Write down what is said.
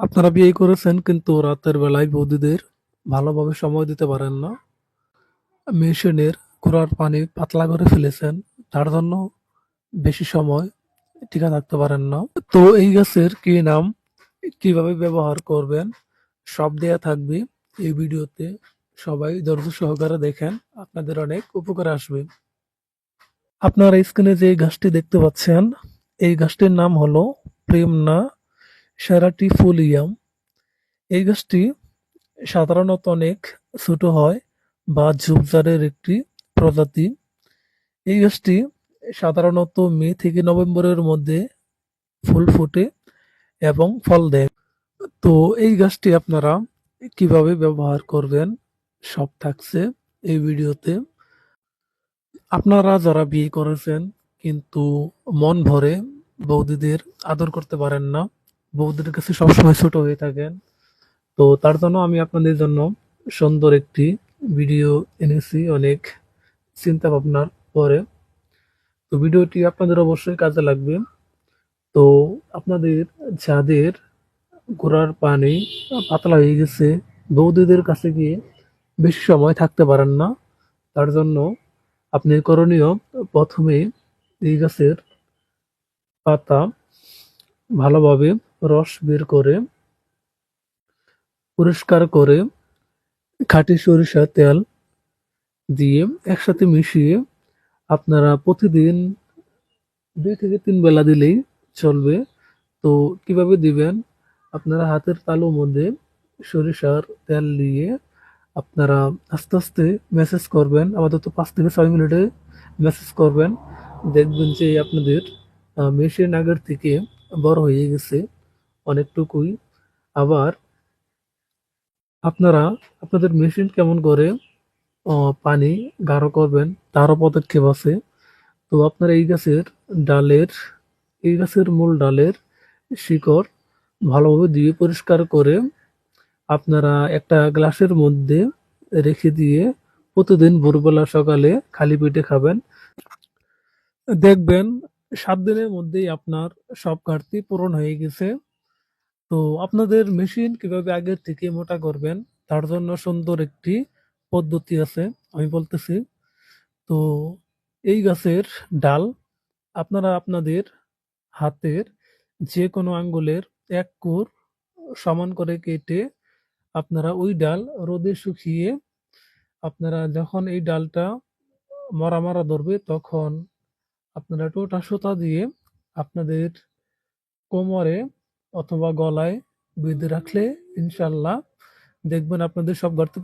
আপনারা বিয়ে করেছেন, কিন্তু রাতের বেলায় বৌদিদের ভালোভাবে সময় দিতে পারেন না। মেশিনের কুড়ার পানি পাতলা করে ফেলেছেন, তার জন্য বেশি সময় টিকা থাকতে পারেন না। তো এই গাছের কি নাম, কীভাবে ব্যবহার করবেন, সব দেয়া থাকবে এই ভিডিওতে। সবাই ধৈর্য সহকারে দেখেন, আপনাদের অনেক উপকারে আসবে। আপনারা স্ক্রিনে যে গাছটি দেখতে পাচ্ছেন, এই গাছটির নাম হলো প্রেমনা সেরাটিফোলিয়াম এই গাছটি সাধারণত অনেক ছোট হয় বা ঝোপঝাড়ের একটি প্রজাতি। এই গাছটি সাধারণত মে থেকে নভেম্বরের মধ্যে ফুল ফোটে এবং ফল দেয়। তো এই গাছটি আপনারা কীভাবে ব্যবহার করবেন সব থাকছে এই ভিডিওতে। আপনারা যারা বিয়ে করেছেন কিন্তু মন ভরে বৌদিদের আদর করতে পারেন না। বৌদিদের কাছে সবসময় ছোট হয়ে থাকেন। তো তার জন্য আমি আপনাদের জন্য সুন্দর একটি ভিডিও এনেছি অনেক চিন্তা ভাবনার পরে। তো ভিডিওটি আপনাদের অবশ্যই কাজে লাগবে। তো আপনাদের, যাদের গোড়ার পানি পাতলা হয়ে গেছে বৌদিদের কাছে গিয়ে বেশি সময় থাকতে পারেন না। তার জন্য আপনি করণীয় প্রথমে এই গাছের পাতা ভালোভাবে রস বের করে, পরিষ্কার করে, খাঁটি সরিষার তেল দিয়ে একসাথে মিশিয়ে আপনারা প্রতিদিন দুই থেকে তিন বেলা দিলেই চলবে। তো কীভাবে দিবেন? আপনারা হাতের তালুর মধ্যে সরিষার তেল দিয়ে আপনারা আস্তে আস্তে মেসেজ করবেন, আপাতত পাঁচ থেকে ছয় মিনিটে মেসেজ করবেন। দেখবেন যে আপনাদের মেশিন আগের থেকে বড় হয়ে গেছে। অনেকটুকুই। আবার আপনারা, আপনাদের মেশিন কেমন করে পানি গাঢ় করবেন, তারও পদক্ষেপ আছে। তো আপনারা এই গাছের ডালের, এই গাছের মূল ডালের শিকড় ভালোভাবে দিয়ে পরিষ্কার করে আপনারা একটা গ্লাসের মধ্যে রেখে দিয়ে প্রতিদিন ভোরবেলা সকালে খালি পেটে খাবেন। দেখবেন সাত দিনের মধ্যেই আপনার সব ঘাটতি পূরণ হয়ে গেছে। তো আপনাদের মেশিন কীভাবে আগের থেকে মোটা করবেন, তার জন্য সুন্দর একটি পদ্ধতি আছে, আমি বলতেছি। তো এই গাছের ডাল আপনারা আপনাদের হাতের যে কোনো আঙ্গুলের এক কোর সমান করে কেটে আপনারা ওই ডাল রোদে শুকিয়ে আপনারা যখন এই ডালটা মরা মরা ধরবে, তখন আপনারা টোটা সুতা দিয়ে আপনাদের কোমরে অথবা গলায় বেঁধে রাখলে ইনশাল্লাহ দেখবেন আপনাদের সব গর্ত